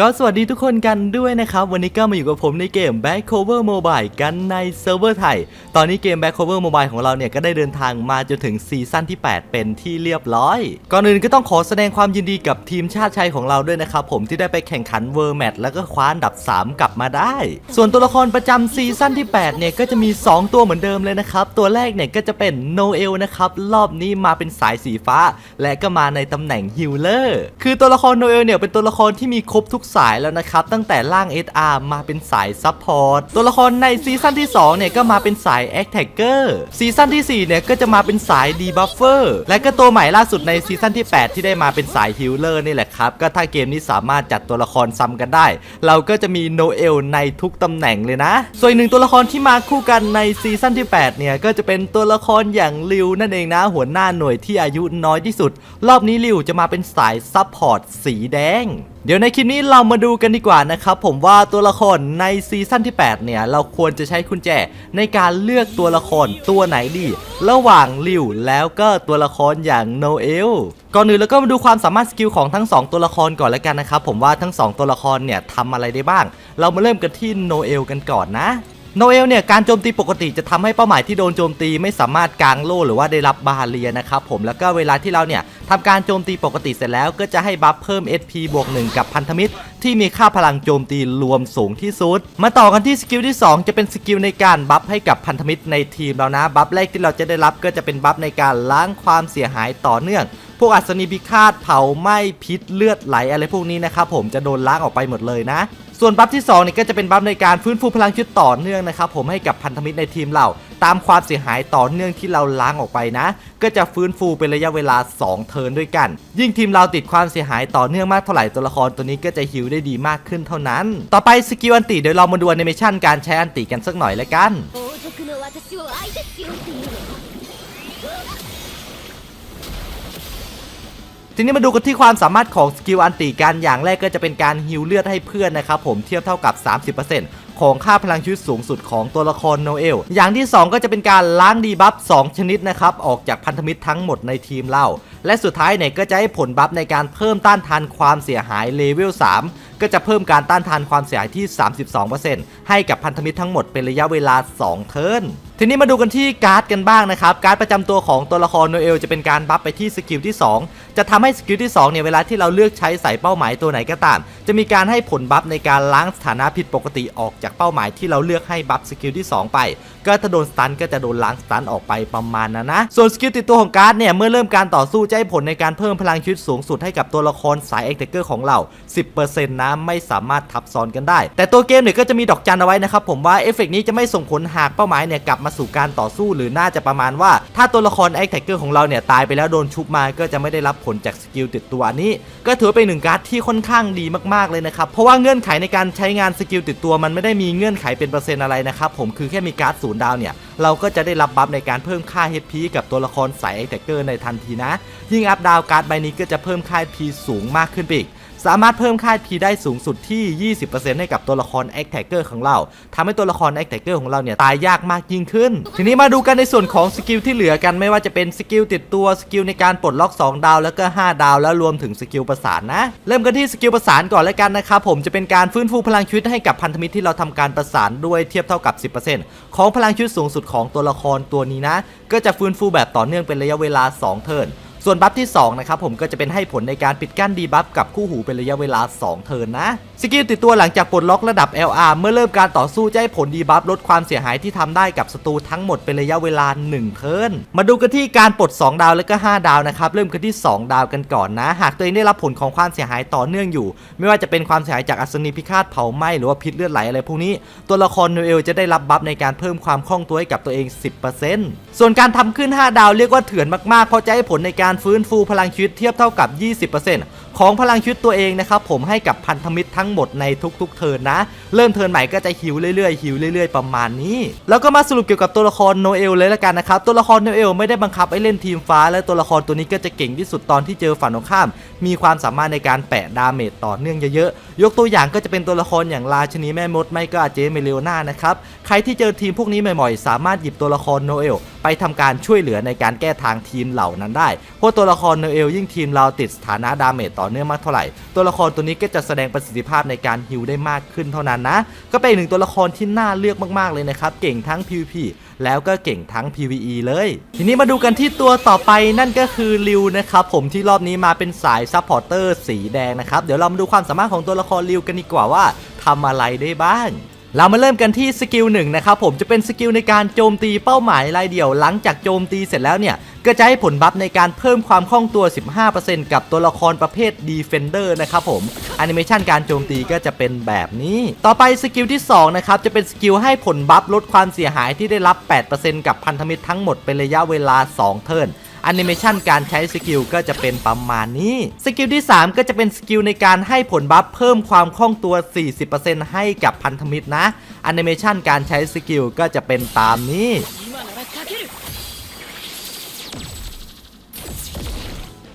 ก็สวัสดีทุกคนกันด้วยนะครับ วันนี้ก็มาอยู่กับผมในเกม Back Cover Mobile กันในเซิร์ฟเวอร์ไทย ตอนนี้เกม Back Cover Mobile ของเราเนี่ย ก็ได้เดินทางมาจนถึงซีซั่นที่ 8 เป็นที่เรียบร้อย ก่อนอื่นก็ต้องขอแสดงความยินดีกับทีมชาติชัยของเราด้วยนะครับผมที่ได้ไปแข่งขันเวอร์แมตแล้วก็คว้าอันดับ 3 กลับมาได้ ส่วนตัวละครประจำซีซั่นที่ 8 เนี่ยก็จะมี 2 ตัวเหมือนเดิมเลยนะครับตัวแรกเนี่ยก็จะเป็นโนเอลนะครับรอบนี้มาเป็นสายสีฟ้า และก็มาในตำแหน่งฮิลเลอร์คือตัวละครโนเอลเนี่ยเป็นตัวละครที่มีครบทุกสายแล้วนะครับ ตั้งแต่ล่าง SR มาเป็นสายซัพพอร์ตตัวละครในซีซั่นที่ 2 เนี่ยก็มาเป็นสายแอคแท็กเกอร์ซีซั่นที่ 4 เนี่ยก็จะมาเป็นสายดีบัฟเฟอร์และก็ตัวใหม่ล่าสุดในซีซั่นที่ 8 ที่ได้มาเป็นสายฮิลเลอร์นี่แหละครับ ก็ถ้าเกมนี้สามารถจัดตัวละครซ้ำกันได้ เราก็จะมีโนเอลในทุกตำแหน่งเลยนะ ส่วนหนึ่งตัวละครที่มาคู่กันในซีซั่นที่ 8 เนี่ยก็จะเป็นตัวละครอย่างริวนั่นเองนะ หัวหน้าหน่วยที่อายุน้อยที่สุด รอบนี้ริวจะมาเป็นสายซัพพอร์ตสีแดง เดี๋ยวในคลิปนี้เรามาดูกันดีกว่านะครับผมว่าตัวละครในซีซั่นที่ 8 เนี่ย เราควรจะใช้กุญแจในการเลือกตัวละครตัวไหนดี ระหว่างริวแล้วก็ตัวละครอย่างโนเอลก่อนอื่นแล้วก็มาดูความสามารถสกิลของทั้ง 2 ตัวละครก่อนแล้วกันนะครับผมว่าทั้ง 2 ตัวละครเนี่ยทำอะไรได้บ้าง เรามาเริ่มกันที่โนเอลกันก่อนนะโนเอลเนี่ยการโจมตีปกติจะทำให้เป้าหมายที่โดนโจมตีไม่สามารถกางโล่หรือว่าได้รับบาเรียนะครับผมแล้วก็เวลาที่เราเนี่ย ทำการโจมตีปกติเสร็จแล้วก็จะให้บัฟเพิ่ม SP บวก1กับพันธมิตร ที่มีค่าพลังโจมตีรวมสูงที่สุด มาต่อกันที่สกิลที่ 2 จะเป็นสกิลในการบัฟให้กับพันธมิตรในทีมเรานะ บัฟแรกที่เราจะได้รับก็จะเป็นบัฟในการล้างความเสียหายต่อเนื่องพวกอัศนีพิฆาตเผาไหม้พิษเลือดไหลอะไรพวกนี้นะครับผมจะโดนล้างออกไปหมดเลยนะ ส่วนบัฟที่2นี่ก็จะเป็นบัฟในการฟื้นฟูพลังชีวิตต่อเนื่องนะครับผมให้กับพันธมิตรในทีมเราตามความเสียหายต่อเนื่องที่เราล้างออกไปนะ ก็จะฟื้นฟูเป็นระยะเวลา 2 เทิร์นด้วยกัน ยิ่งทีมเราติดความเสียหายต่อเนื่องมากเท่าไหร่ตัวละครตัวนี้ก็จะฮิวได้ดีมากขึ้นเท่านั้น ต่อไปสกิลอันติเดี๋ยวเรามาดูแอนิเมชั่นการใช้อันติกันสักหน่อยละกันทีนี้มาดูกันที่ความสามารถของสกิลอันติกันอย่างแรกก็จะเป็นการฮิวเลือดให้เพื่อนนะครับผมเทียบเท่ากับ 30% ของค่าพลังชีวิตสูงสุดของตัวละครโนเอล อย่างที่ 2 ก็จะเป็นการล้างดีบัฟ 2 ชนิดนะครับ ออกจากพันธมิตรทั้งหมดในทีมเราและสุดท้ายเนี่ยก็จะให้ผลบัฟในการเพิ่มต้านทานความเสียหายเลเวล 3 ก็จะเพิ่มการต้านทานความเสียหายที่ 32%ให้กับพันธมิตรทั้งหมดเป็นระยะเวลา 2 เทิร์นทีนี้มาดูกันที่การ์ดกันบ้างนะครับ การ์ดประจำตัวของตัวละครโนเอลจะเป็นการบัฟไปที่สกิลที่ 2 จะทำให้สกิลที่2เนี่ยเวลาที่เราเลือกใช้ใส่เป้าหมายตัวไหนก็ตาม จะมีการให้ผลบัฟในการล้างสถานะผิดปกติออกจากเป้าหมายที่เราเลือกให้บัฟสกิลที่ 2 ไป ก็ถ้าโดนสตันก็จะโดนล้างสตันออกไปประมาณนั้นนะ ส่วนสกิลติดตัวของการ์ดเนี่ยเมื่อเริ่มการต่อสู้จะให้ผลในการเพิ่มพลังชีวิตสูงสุดให้กับตัวละครสายเอ็กเทเกอร์ของเรา 10%นะไม่สามารถทับซ้อนกันได้ แต่ตัวเกมเนี่ยก็จะมีดอกจันเอาไว้นะครับผมว่าเอฟเฟกต์นี้จะไม่ส่งผลหากเป้าหมายเนี่ยกลับมาสู่การต่อสู้หรือน่าจะประมาณว่า ถ้าตัวละครไอ็กเทเกอร์ของเราเนี่ยตายไปแล้วโดนชุบมาก็จะไม่ได้รับผลจากสกิลติดตัวนี้ ก็ถือเป็นหนึ่งการ์ดที่ค่อนข้างดีมากๆเลยนะครับ เพราะว่าเงื่อนไขในการใช้งานสกิลติดตัวมันไม่ได้มีเงื่อนไขเป็นเปอร์เซ็นต์อะไรนะครับผมคือแค่มีการ์ดศูนย์ดาวเนี่ยเราก็จะได้รับบัฟในการเพิ่มค่า HP กับตัวละครสายเอ็กเทเกอร์ในทันทีนะ ยิ่งอัพดาวการ์ดใบนี้ก็จะเพิ่มค่า HP สูงมากขึ้นไปอีก สามารถเพิ่มค่า P ได้สูงสุดที่ 20%ให้กับตัวละคร a c t a g g e r ของเราทำให้ตัวละคร a c t a g g e r ของเราเนี่ยตายยากมากยิ่งขึ้น ทีนี้มาดูกันในส่วนของสกิลที่เหลือกันไม่ว่าจะเป็นสกิลติดตัวสกิลในการปลดล็อก 2 ดาวแล้วก็ 5 ดาว แล้วรวมถึงสกิลประสานนะ เริ่มกันที่สกิลประสานก่อนแล้วกันนะครับผมจะเป็นการฟื้นฟูพลังชีวิตให้กับพันธมิตรที่เราทำการประสานด้วยเทียบเท่ากับ 10%ของพลังชีวิตสูงสุดของตัวละครตัวนี้นะ ก็จะฟื้นฟูแบบต่อเนื่องเป็นระยะเวลา 2 เทิร์น ส่วนบัฟที่2นะครับผมก็จะเป็นให้ผลในการปิดกั้นดีบัฟกับคู่หูเป็นระยะเวลา 2 เทิร์นนะ สกิลติดตัวหลังจากปลดล็อกระดับ LR เมื่อเริ่มการต่อสู้จะให้ผลดีบัฟลดความเสียหายที่ทำได้กับศัตรูทั้งหมดเป็นระยะเวลา 1 เทิร์นมาดูกันที่การปลด 2 ดาวและก็ 5 ดาวนะครับเริ่มกันที่ 2 ดาวกันก่อนนะ หากตัวเองได้รับผลของความเสียหายต่อเนื่องอยู่ ไม่ว่าจะเป็นความเสียหายจากอัศนีพิฆาตเผาไหม้หรือว่าพิษเลือดไหลอะไรพวกนี้ ตัวละครโนเอลจะได้รับบัฟในการเพิ่มความคล่องตัวให้กับตัวเอง 10%ส่วนการทำขึ้น 5 ดาวเรียกว่าเถื่อนมากๆเพราะจะให้ผลในการฟื้นฟูพลังชีวิตเทียบเท่ากับ 20%ของพลังชีวิตตัวเองนะครับผมให้กับพันธมิตรทั้งหมดในทุกๆ เทิร์นนะ เริ่มเทิร์นใหม่ก็จะฮิวเรื่อยๆฮิวเรื่อยๆประมาณนี้ แล้วก็มาสรุปเกี่ยวกับตัวละครโนเอลเลยละกันนะครับตัวละครโนเอลไม่ได้บังคับให้เล่นทีมฟ้า และตัวละครตัวนี้ก็จะเก่งที่สุดตอนที่เจอฝั่งตรงข้าม มีความสามารถในการแปะดาเมจต่อเนื่องเยอะๆยกตัวอย่างก็จะเป็นตัวละครอย่างราชนีแม่มดไม่ก็อาเจเมเลโอนานะครับใครที่เจอทีมพวกนี้บ่อยๆสามารถหยิบตัวละครโนเอล ไปทำการช่วยเหลือในการแก้ทางทีมเหล่านั้นได้เพราะตัวละครโนเอลยิ่งทีมเราติดสถานะดาเมจต่อเนื่องมากเท่าไหร่ ตัวละครตัวนี้ก็จะแสดงประสิทธิภาพในการฮิลได้มากขึ้นเท่านั้นนะ ก็เป็นหนึ่งตัวละครที่น่าเลือกมากๆเลยนะครับ เก่งทั้ง PVP แล้วก็เก่งทั้ง PVE เลย ทีนี้มาดูกันที่ตัวต่อไปนั่นก็คือริวนะครับผมที่รอบนี้มาเป็นสายซัพพอร์เตอร์สีแดงนะครับ เดี๋ยวเรามาดูความสามารถของตัวละครริวกันดีกว่าว่าทำอะไรได้บ้าง เรามาเริ่มกันที่สกิลหนึ่งนะครับผมจะเป็นสกิลในการโจมตีเป้าหมายรายเดี่ยวหลังจากโจมตีเสร็จแล้วเนี่ยก็จะให้ผลบัฟในการเพิ่มความคล่องตัว 15%กับตัวละครประเภท Defender นะครับผมแอนิเมชันการโจมตีก็จะเป็นแบบนี้ ต่อไปสกิลที่ 2 นะครับ จะเป็นสกิลให้ผลบัฟลดความเสียหายที่ได้รับ 8%กับพันธมิตรทั้งหมดเป็นระยะเวลา 2 เทิร์น แอนิเมชันการใช้สกิลก็จะเป็นประมาณนี้ สกิลที่ 3 ก็จะเป็นสกิลในการให้ผลบัฟเพิ่มความคล่องตัว 40%ให้กับพันธมิตรนะแอนิเมชันการใช้สกิลก็จะเป็นตามนี้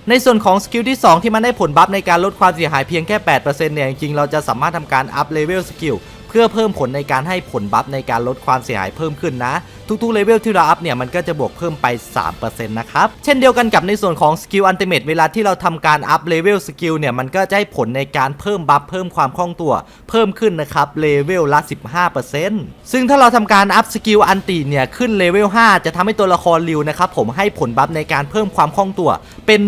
ในส่วนของสกิลที่ 2 ที่มันได้ผลบัฟในการลดความเสียหายเพียงแค่ 8%เนี่ย จริงๆ เราจะสามารถทำการอัพเลเวลสกิลเพื่อเพิ่มผลในการให้ผลบัฟในการลดความเสียหายเพิ่มขึ้นนะ ทุกๆเลเวลที่เราอัพเนี่ยมันก็จะบวกเพิ่มไป 3%นะครับ เช่นเดียวกันกับในส่วนของสกิลอันติเมตเวลาที่เราทำการอัพเลเวลสกิลเนี่ยมันก็จะให้ผลในการเพิ่มบัฟเพิ่มความคล่องตัว เพิ่มขึ้นนะครับเลเวลละ 15%ซึ่งถ้าเราทำการอัพสกิลอันติเนี่ยขึ้นเลเวล5จะทำให้ตัวละครริวนะครับผมให้ผลบัฟในการเพิ่มความคล่องตัวเป็น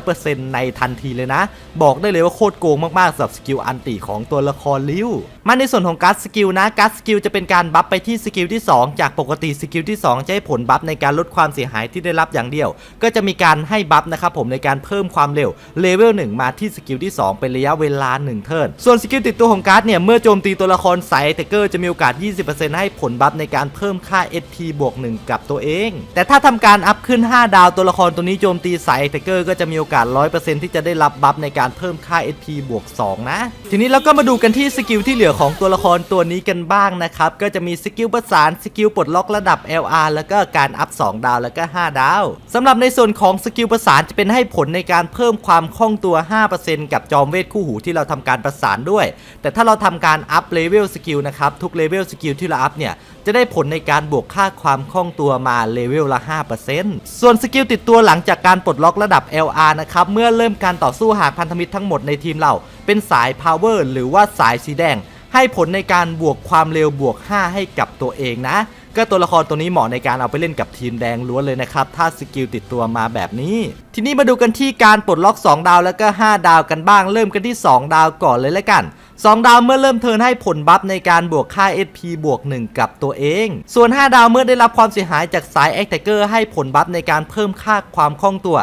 100%ในทันทีเลยนะ บอกได้เลยว่าโคตรโกงมากๆสำหรับสกิลอันติของตัวละครริวมาในส่วนของการ์ดสกิลนะการ์ดสกิลจะเป็นการบัฟไปที่สกิลที่ 2 จากปกติสกิลที่ 2 จะให้ผลบัฟในการลดความเสียหายที่ได้รับอย่างเดียว ก็จะมีการให้บัฟนะครับผมในการเพิ่มความเร็วเลเวล1มาที่สกิลที่ 2 เป็นระยะเวลา 1 เทิร์นส่วนสกิลติดตัวของการ์ดเนี่ยเมื่อโจมตีตัวละครสายเทเกอร์จะมีโอกาส 20%ให้ผลบัฟในการเพิ่มค่า SP บวก1กับตัวเอง แต่ถ้าทำการอัพขึ้น 5 ดาวตัวละครตัวนี้โจมตีสายเทเกอร์ก็จะมีโอกาส 100%ที่จะได้รับบัฟในการเพิ่มค่า SP บวก2นะทีนี้เราก็มาดูกันที่สกิลที่เหลือของตัวละครตัวนี้กันบ้างนะครับก็จะมีสกิลประสานสกิลปลดล็อกระดับ LR แล้วก็การอัพ 2 ดาวแล้วก็ 5 ดาวสำหรับในส่วนของสกิลประสานจะเป็นให้ผลในการเพิ่มความคล่องตัว 5%กับจอมเวทคู่หูที่เราทำการประสานด้วย แต่ถ้าเราทำการอัพเลเวลสกิลนะครับ ทุกเลเวลสกิลที่เราอัพเนี่ยจะได้ผลในการบวกค่าความคล่องตัวมาเลเวลละ 5%ส่วนสกิลติดตัวหลังจากการปลดล็อกระดับ LR นะครับ เมื่อเริ่มการต่อสู้หากพันธมิตรทั้งหมดในทีมเรา เป็นสาย Power หรือว่าสายสีแดง ให้ผลในการบวกความเร็วบวก 5 ให้กับตัวเองนะ ก็ตัวละครตัวนี้เหมาะในการเอาไปเล่นกับทีมแดงล้วนเลยนะครับ ถ้าสกิลติดตัวมาแบบนี้ ทีนี้มาดูกันที่การปลดล็อก 2 ดาวแล้วก็ 5 ดาวกันบ้าง เริ่มกันที่ 2 ดาวก่อนเลยละกัน 2 ดาวเมื่อเริ่มเทิร์นให้ผลบัฟในการบวกค่า SP บวก 1 กับตัวเอง ส่วน 5 ดาวเมื่อได้รับความเสียหายจากสายแอคแทกเกอร์ให้ผลบัฟในการเพิ่มค่าความคล่องตัว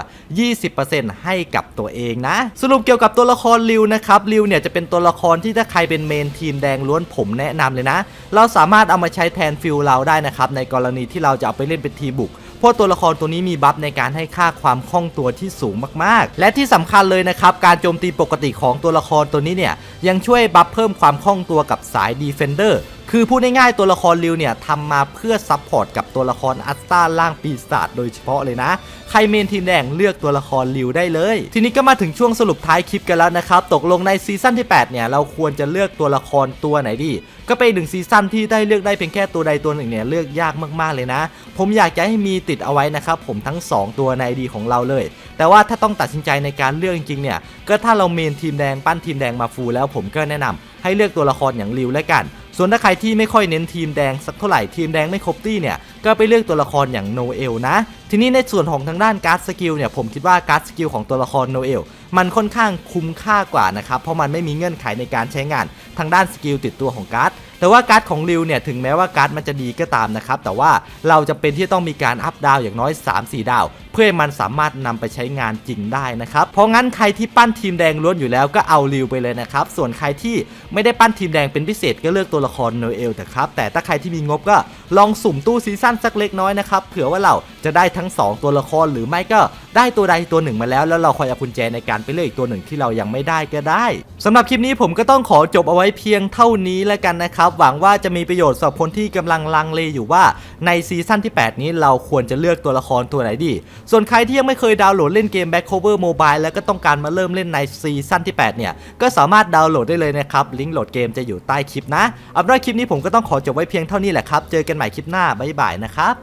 20%ให้กับตัวเองนะ สรุปเกี่ยวกับตัวละครริวนะครับริวเนี่ยจะเป็นตัวละครที่ถ้าใครเป็นเมนทีมแดงล้วนผมแนะนำเลยนะ เราสามารถเอามาใช้แทนฟิลเราได้นะครับในกรณีที่เราจะเอาไปเล่นเป็นทีมบุก ราะตัวละครตัวนี้มีบัฟในการให้ค่าความคล่องตัวที่สูงมากๆ และที่สำคัญเลยนะครับ การโจมตีปกติของตัวละครตัวนี้เนี่ยยังช่วยบัฟเพิ่มความคล่องตัวกับสายดีเฟนเดอร์ คือพูดง่ายๆตัวละครริวเนี่ยทำมาเพื่อซับพอร์ตกับตัวละครอัสตาล่างปีศาจโดยเฉพาะเลยนะ ใครเมนทีมแดงเลือกตัวละครริวได้เลย ทีนี้ก็มาถึงช่วงสรุปท้ายคลิปกันแล้วนะครับ ตกลงในซีซั่นที่ 8 เนี่ยเราควรจะเลือกตัวละครตัวไหนดี ก็เป็นหนึ่งซีซั่นที่ได้เลือกได้เพียงแค่ตัวใดตัวหนึ่งเนี่ยเลือกยากมากๆเลยนะ ผมอยากจะให้มีติดเอาไว้นะครับผมทั้ง 2 ตัวในดีของเราเลย แต่ว่าถ้าต้องตัดสินใจในการเลือกจริงๆเนี่ยก็ถ้าเราเมนทีมแดงปั้นทีมแดงมาฟูลแล้วผมก็แนะนำให้เลือกตัวละครอย่างริวแล้วกัน ส่วนถ้าใครที่ไม่ค่อยเน้นทีมแดงสักเท่าไหร่ทีมแดงไม่ครบตี้เนี่ยก็ไปเลือกตัวละครอย่างโนเอลนะทีนี้ในส่วนของทางด้านการ์ดสกิลเนี่ยผมคิดว่าการ์ดสกิลของตัวละครโนเอลมันค่อนข้างคุ้มค่ากว่านะครับ เพราะมันไม่มีเงื่อนไขในการใช้งานทางด้านสกิลติดตัวของการ์ดแต่ว่าการ์ดของริวเนี่ยถึงแม้ว่าการ์ดมันจะดีก็ตามนะครับ แต่ว่าเราจะเป็นที่ต้องมีการอัพดาวอย่างน้อย 3-4 ดาว เพื่อให้มันสามารถนำไปใช้งานจริงได้นะครับ เพราะงั้นใครที่ปั้นทีมแดงล้วนอยู่แล้วก็เอาริวไปเลยนะครับ ส่วนใครที่ไม่ได้ปั้นทีมแดงเป็นพิเศษก็เลือกตัวละครโนเอลแต่ครับแต่ถ้าใครที่มีงบก็ลองสุ่มตู้ซีซั่นสักเล็กน้อยนะครับเผื่อว่าเราจะได้ทั้ง 2 ตัวละครหรือไม่ก็ ได้ตัวใดตัวหนึ่งมาแล้วแล้วเราคอยเอากุญแจในการไปเลือกอีกตัวหนึ่งที่เรายังไม่ได้ก็ได้สำหรับคลิปนี้ผมก็ต้องขอจบเอาไว้เพียงเท่านี้แล้วกันนะครับ หวังว่าจะมีประโยชน์สำหรับคนที่กำลังลังเลอยู่ว่าในซีซั่นที่ 8 นี้เราควรจะเลือกตัวละครตัวไหนดี ส่วนใครที่ยังไม่เคยดาวน์โหลดเล่นเกม Back Cover Mobile แล้วก็ต้องการมาเริ่มเล่นในซีซั่นที่ 8 เนี่ย ก็สามารถดาวน์โหลดได้เลยนะครับ ลิงก์โหลดเกมจะอยู่ใต้คลิปนะอาเป็นว่าคลิปนี้ผมก็ต้องขอจบไว้เพียงเท่านี้แหละครับ เจอกันใหม่คลิปหน้า บ๊ายบายนะครับ